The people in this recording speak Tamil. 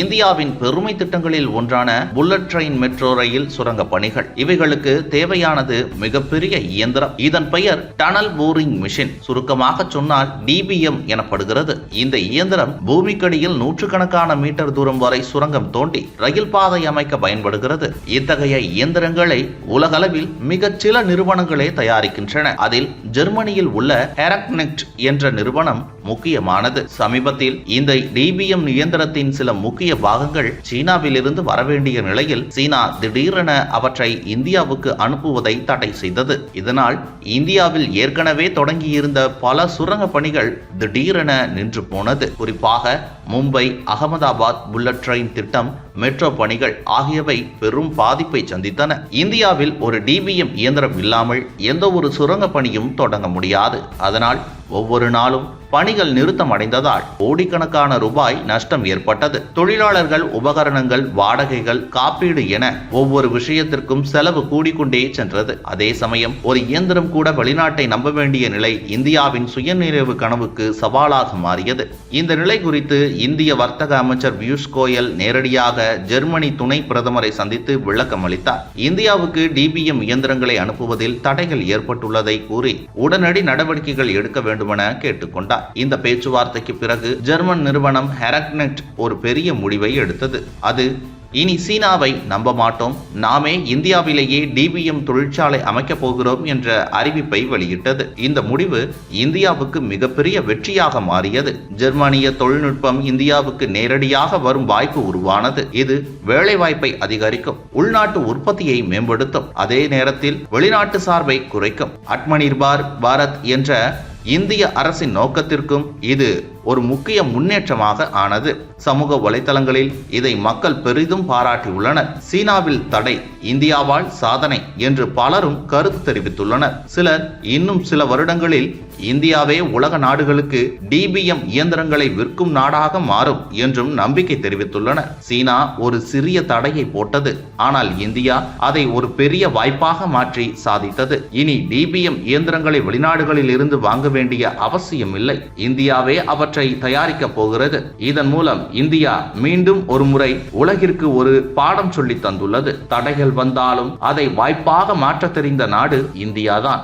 இந்தியாவின் பெருமை திட்டங்களில் ஒன்றான புல்லட் ட்ரெயின் மெட்ரோ ரயில் சுரங்க பணிகள். இவைகளுக்கு தேவையானது மிகப்பெரிய இயந்திரம். இதன் பெயர் டனல் போரிங் மிஷின். சுருக்கமாக சொன்னால் டிபிஎம் எனப்படுகிறது. இந்த இயந்திரம் பூமிக்கடியில் நூற்றுக்கணக்கான மீட்டர் தூரம் வரை சுரங்கம் தோண்டி ரயில் பாதை அமைக்க பயன்படுகிறது. இத்தகைய இயந்திரங்களை உலகளவில் மிகச் சில நிறுவனங்களே தயாரிக்கின்றன. அதில் ஜெர்மனியில் உள்ள ஹெரக்னெக்ட் என்ற நிறுவனம் முக்கியமானது. சமீபத்தில் இந்த டிபிஎம் இயந்திரத்தின் சில முக்கிய பாகங்கள் சீனாவிலிருந்து வரவேண்டிய நிலையில் சீனா திடீரென அவற்றை இந்தியாவுக்கு அனுப்புவதை தடை செய்தது. இதனால் இந்தியாவில் ஏற்கனவே தொடங்கியிருந்த பல சுரங்க பணிகள் திடீரென நின்று போனது. குறிப்பாக மும்பை அகமதாபாத் புல்லட் ட்ரெயின் திட்டம் மெட்ரோ பணிகள் ஆகியவை பெரும் பாதிப்பை சந்தித்தன. இந்தியாவில் ஒரு டிபிஎம் இயந்திரம் இல்லாமல் எந்த ஒரு சுரங்க பணியும் தொடங்க முடியாது. அதனால் ஒவ்வொரு நாளும் பணிகள் நிறுத்தம் அடைந்ததால் கோடிக்கணக்கான ரூபாய் நஷ்டம் ஏற்பட்டது. தொழிலாளர்கள் உபகரணங்கள் வாடகைகள் காப்பீடு என ஒவ்வொரு விஷயத்திற்கும் செலவு கூடிக்கொண்டே சென்றது. அதே சமயம் ஒரு இயந்திரம் கூட வெளிநாட்டை நம்ப வேண்டிய நிலை இந்தியாவின் சுயநிறைவு கனவுக்கு சவாலாக மாறியது. இந்த நிலை குறித்து இந்திய வர்த்தக அமைச்சர் பியூஷ் கோயல் நேரடியாக ஜெர்மனி துணை பிரதமரை சந்தித்து விளக்கம் அளித்தார். இந்தியாவுக்கு டிபிஎம் இயந்திரங்களை அனுப்புவதில் தடைகள் ஏற்பட்டுள்ளதை கூறி உடனடி நடவடிக்கைகள் எடுக்க வேண்டுமென கேட்டுக்கொண்டார். இந்த பேச்சுவார்த்தைக்கு பிறகு ஜெர்மன் நிறுவனம் ஹெரக்னெட் ஒரு பெரிய முடிவை எடுத்தது. அது இனி சீனாவை நம்ப மாட்டோம். நாமே இந்தியாவிலேயே டிபிஎம் தொழிற்சாலை அமைக்கப் போகிறோம் என்ற அறிவிப்பை வெளியிட்டது. இந்த முடிவு இந்தியாவுக்கு மிகப்பெரிய வெற்றியாக மாறியது. ஜெர்மானிய தொழில்நுட்பம் இந்தியாவுக்கு நேரடியாக வரும் வாய்ப்பு உருவானது. இது வேலைவாய்ப்பை அதிகரிக்கும். உள்நாட்டு உற்பத்தியை மேம்படுத்தும். அதே நேரத்தில் வெளிநாட்டு சார்பை குறைக்கும். ஆத்மநிர்பார் பாரத் என்ற இந்திய அரசின் நோக்கத்திற்கும் இது ஒரு முக்கிய முன்னேற்றமாக ஆனது. சமூக வலைதளங்களில் இதை மக்கள் பெரிதும் பாராட்டியுள்ளனர். சீனாவில் தடை இந்தியாவால் சாதனை என்று பலரும் கருத்து தெரிவித்துள்ளனர். சிலர் இன்னும் சில வருடங்களில் இந்தியாவே உலக நாடுகளுக்கு டிபிஎம் இயந்திரங்களை விற்கும் நாடாக மாறும் என்றும் நம்பிக்கை தெரிவித்துள்ளனர். சீனா ஒரு சிறிய தடையை போட்டது. ஆனால் இந்தியா அதை ஒரு பெரிய வாய்ப்பாக மாற்றி சாதித்தது. இனி டிபிஎம் இயந்திரங்களை வெளிநாடுகளில் இருந்து வாங்க வேண்டிய அவசியம் இல்லை இந்தியாவே அவற்றை தயாரிக்கப் போகிறது. இதன் மூலம் இந்தியா மீண்டும் ஒரு முறை உலகிற்கு ஒரு பாடம் சொல்லி தந்துள்ளது. தடைகள் வந்தாலும் அதை வாய்ப்பாக மாற்ற தெரிந்த நாடு இந்தியாதான்.